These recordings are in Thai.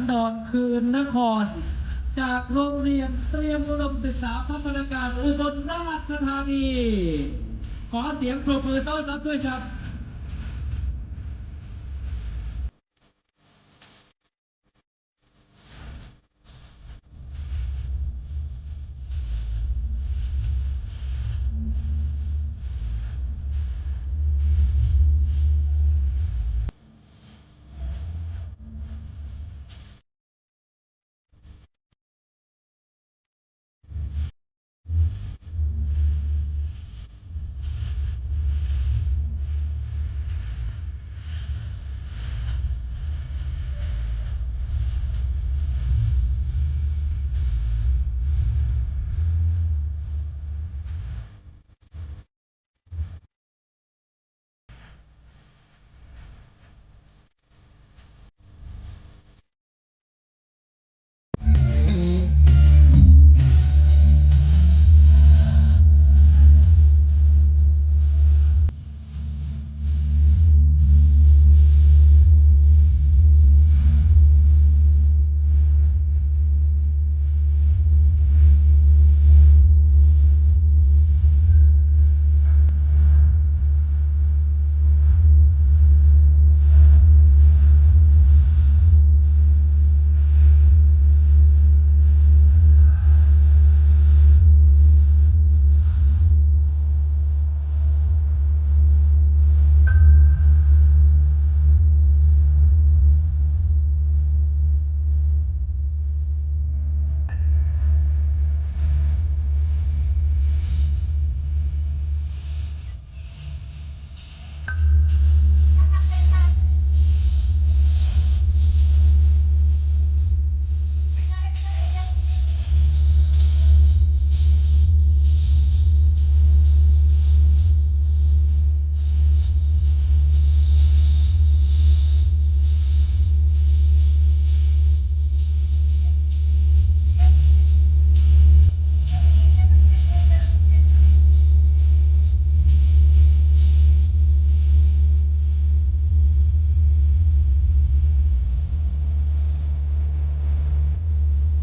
ชุดอนคืนนคร จากโรงเรียนเตรียมอุดมศึกษาพัฒนาการอุบลราชธานี ขอเสียงปรบมือต้อนรับด้วยครับ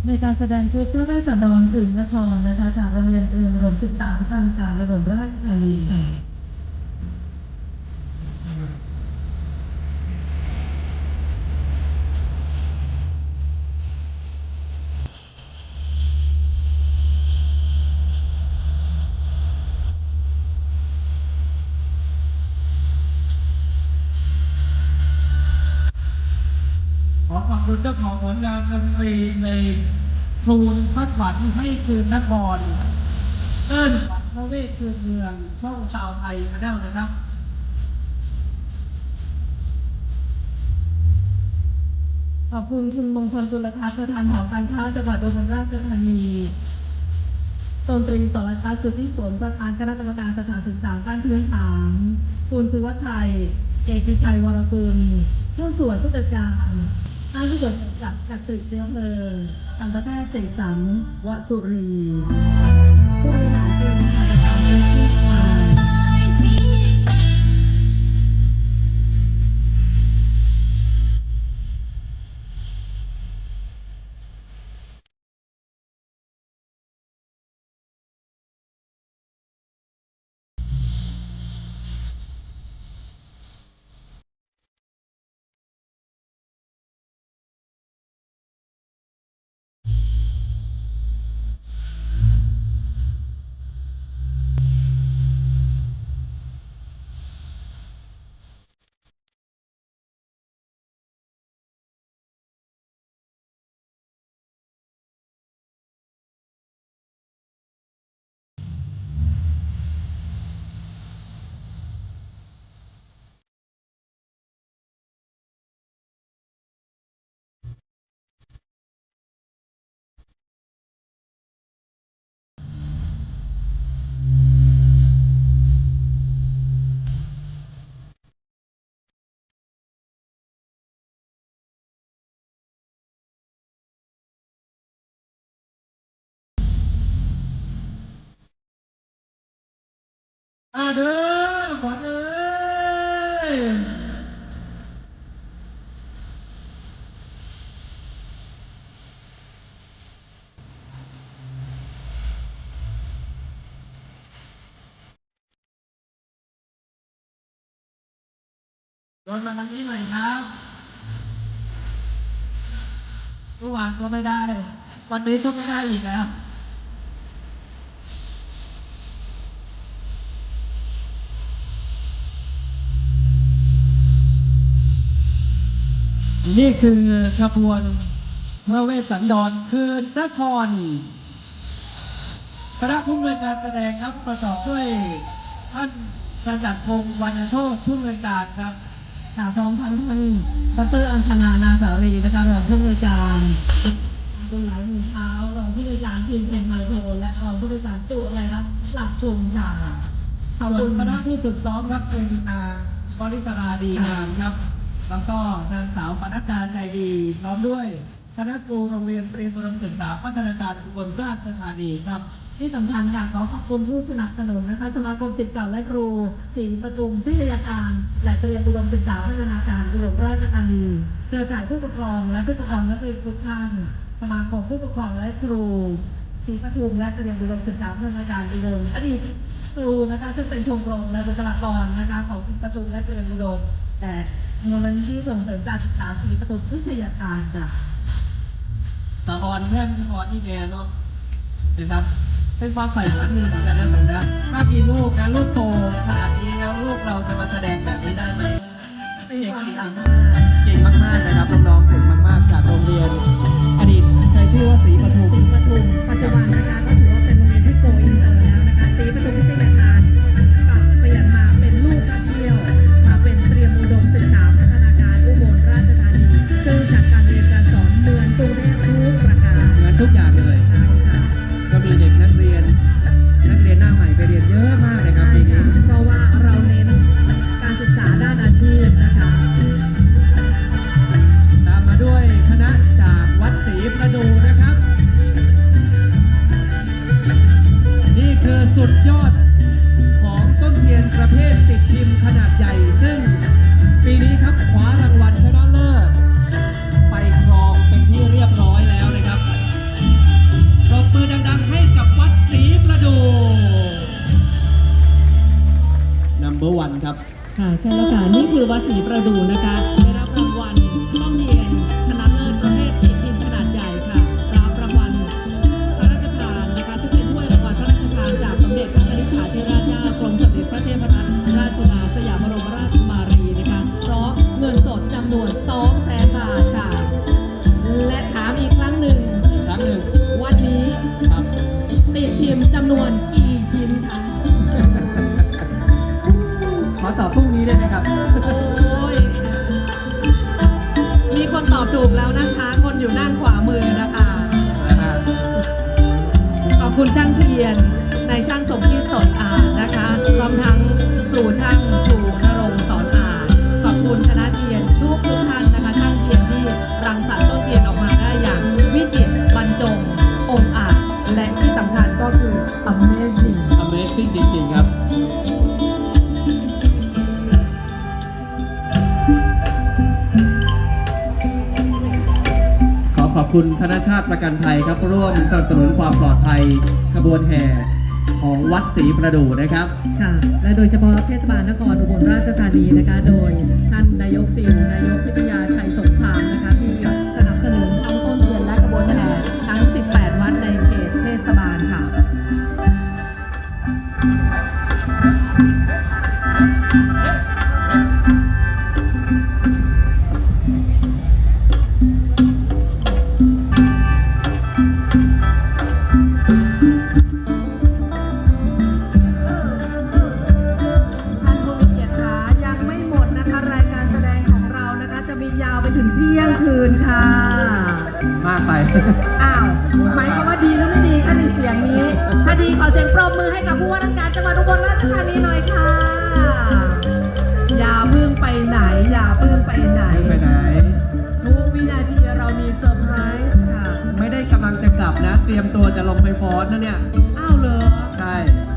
ในการแสดงชุดพระราชดรถึงนครนะคะจากโรงเรียนอื่นรวมศึกษางต่ากระเบิดราชธานีค่ะ ขอขอบคุณ เจ้าของผลงานดนตรีในทูลพัดฝันให้คืนนครเอิ้นฝันพระเวทคืนเมืองช่องชาวไทยมาแล้วนะครับขอบคุณคุณมงคลจุลทัศน์ประธานหอการค้าจังหวัดอุบลราชธานีดนตรีสรชัดสุทธิผลประธานคณะกรรมการสถานศึกษาขั้นพื้นฐานคุณสุวัชชัย เอกชัยวรกุลผู้ส่วนผู้จัดการ ท่านผู้ส่วนจากจากตึกเชื้อเพลิงทันตแพทย์เสกสรรวสุรี อ่าเด้อขวัญเอ้ยรถมาทางนี้หน่อยครับเมื่อวานก็ไม่ได้ วันนี้ก็ไม่ได้อีกแล้ว นี่คือขบวนพระเวสสันดรคือนครคณะผู้อำนวยการแสดงครับประกอบด้วยท่านประจักษ์พงศ์วรรณโชตผู้อำนวยการครับข่าวท้องพันท่านดรอังคณานาสารีนะคะรองผู้อำนวยการดูหลายมือเท้ารองผู้อำนวยการทีมเป็นไมโครและรองผู้อำนวยการจุอะไรครับหลักชุมค่ะขอบส่คุวนณคณะผู้ฝึกซ้อมครับเป็นนางบริสราดีงามครับ แล้วก็นางสาวปนัดดาใจดีพร้อมด้วยคณะครูโรงเรียนเตรียมอุดมศึกษาพัฒนาการอุบลราชธานีครับ ที่สำคัญค่ะขอขอบคุณผู้สนับสนุนนะคะสมาคมศิษย์เก่าและครูศรีประทุมพิทยาการและเตรียมอุดมศึกษาพัฒนาการอุดมราชธานีเครือข่ายผู้ปกครองและผู้ปกครองนักเรียนทุกท่านสมาคมผู้ปกครองและครูศรีประทุมและเตรียมอุดมศึกษาพัฒนาการอุดมอดีตครูนะคะซึ่งเป็นชมรมและบุคลากรนะคะของศรีประทุมและเตรียมอุดม แต่มูลนิธิส่งเสริมการศึกษาศรีประทุมพิทยาการจ้ะสะออนเพื่อนสะออนที่แกเนาะนะครับเป็นความใฝ่ฝันหนึ่งเหมือนกันนะผมนะถ้ามีลูกนะลูกโตขนาดนี้แล้วลูกเราจะมาแสดงแบบนี้ได้ไหมไม่เห็นกี่ครั้งเก่งมากๆนะครับน้องๆเก่งมากๆจากโรงเรียน อดีตเคยชื่อว่าศรีปทุมศรีปทุมปัจจุบันนะคะ อาชีพนะคะตามมาด้วยคณะจากวัดศรีประดูนะครับ นี่คือสุดยอด ค่ะใช่แล้วค่ะนี่คือวัดศรีประดูนะคะได้รับรางวัลต้องเรียนชนะเลิศประเภทติดพิมพ์ขนาดใหญ่ค่ะรับรางวัลพระราชทานนะคะซึ่งเป็นถ้วยรางวัลพระราชทานจากสมเด็จพระนิธิถาธิราชเจ้ากรมสมเด็จพระเทพรัตนราชสุดาสยามบรม พรุ่งนี้ได้ไหมครับ โอ้ยมีคนตอบถูกแล้วนะคะ คนอยู่ด้านขวามือนะคะ ขอบคุณช่างเทียนนายช่างสมคิดสอนอ่านนะคะพร้อมทั้งครูช่างครูนรงค์สอนอ่านขอบคุณคณะเทียนทุกทุกท่านนะคะช่างเทียนที่รังสรรค์ต้นเทียนออกมาได้อย่างวิจิตรบรรจงองค์อาจและที่สำคัญก็คือ amazing Amazing จริงๆครับ อบคุณธนชาติประกันภัยครับร่วมสนับสนุนความปลอดภัยขบวนแห่ของวัดศรีประดูนะครับ ค่ะ และโดยเฉพาะเทศบาลนครอุบลราชธานีนะคะ โดยท่านนายกซิลนายกพิทยาช ให้กับผู้ว่าราชการจังหวัดอุบลราชธานีหน่อยค่ะ อย่าเพิ่งไปไหน อย่าเพิ่งไปไหนไปไหน ทุกวินาทีเรามีเซอร์ไพรส์ค่ะ ไม่ได้กำลังจะกลับนะ เตรียมตัวจะลงไปฟ้อนนะเนี่ย อ้าวเหรอ ใช่อ